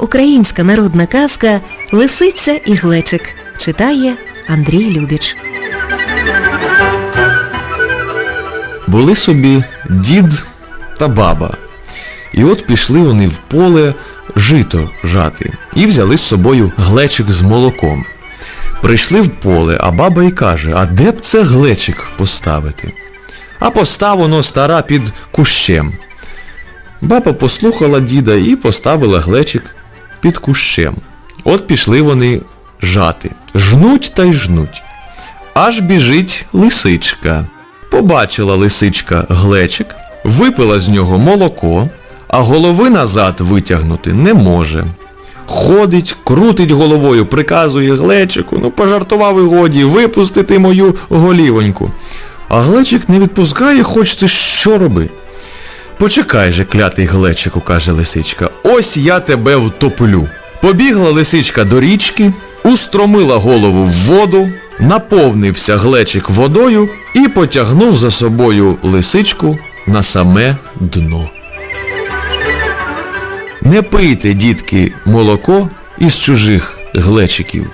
Українська народна казка Лисиця і Глечик читає Андрій Любіч. Були собі дід та баба. І от пішли вони в поле жито жати і взяли з собою глечик з молоком. Прийшли в поле, а баба й каже, а де б це глечик поставити? А постав воно стара під кущем. Баба послухала діда і поставила глечик під кущем. От пішли вони жати. Жнуть та й жнуть. Аж біжить лисичка. Побачила лисичка глечик, випила з нього молоко, а голови назад витягнути не може. Ходить, крутить головою, приказує глечику, ну пожартував і годі, випустити мою голівоньку. А глечик не відпускає, хоч ти що роби. Почекай же, клятий глечику, каже лисичка, ось я тебе втоплю. Побігла лисичка до річки, устромила голову в воду, наповнився глечик водою і потягнув за собою лисичку на саме дно. Не пийте, дітки, молоко із чужих глечиків.